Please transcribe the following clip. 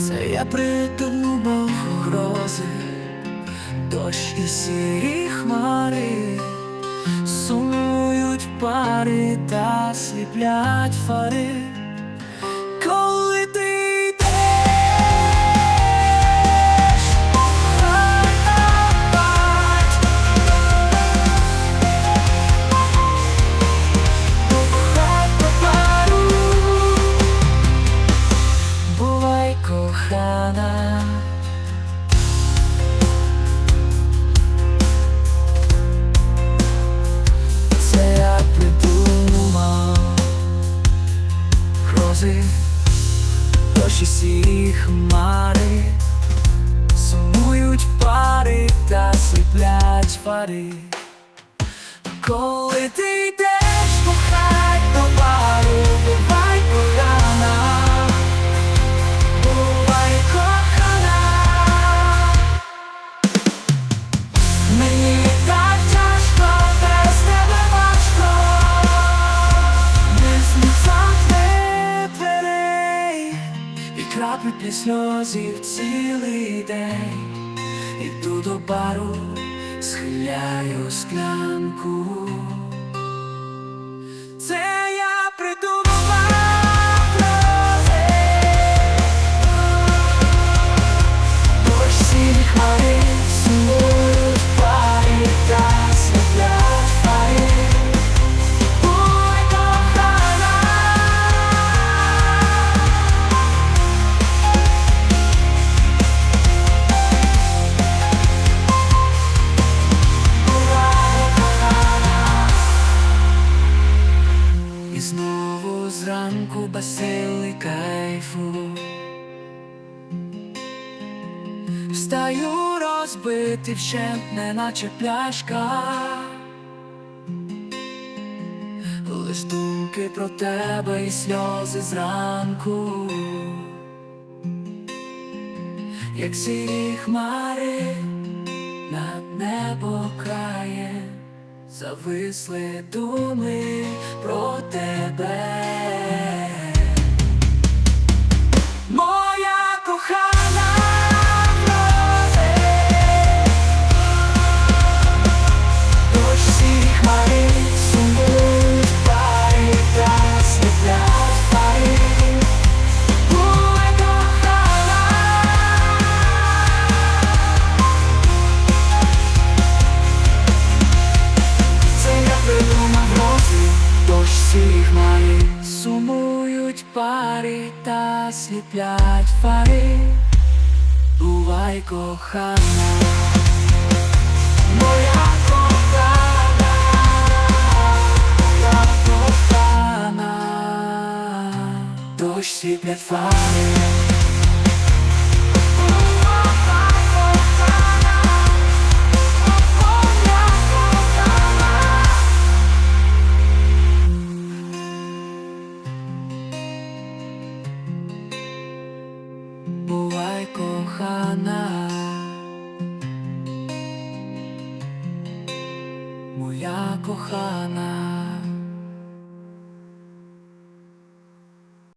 Це я придумав грози, дощ і сірі хмари, сумують пари та сліплять фари. Грози, дощі сірі хмари, сумують пари та сліплять фари. І сльозів цілий день. Іду до бару, схиляю склянку. Зранку кайфу. Встаю розбитий вщент, неначе пляшка. Лиш думки про тебе і сльози зранку, як сірі хмари над небо крає, зависли думи про тебе. Пари та сліплять фари. Бувай кохана, моя кохана, моя кохана, дощ сіплять фари. Кохана, моя кохана.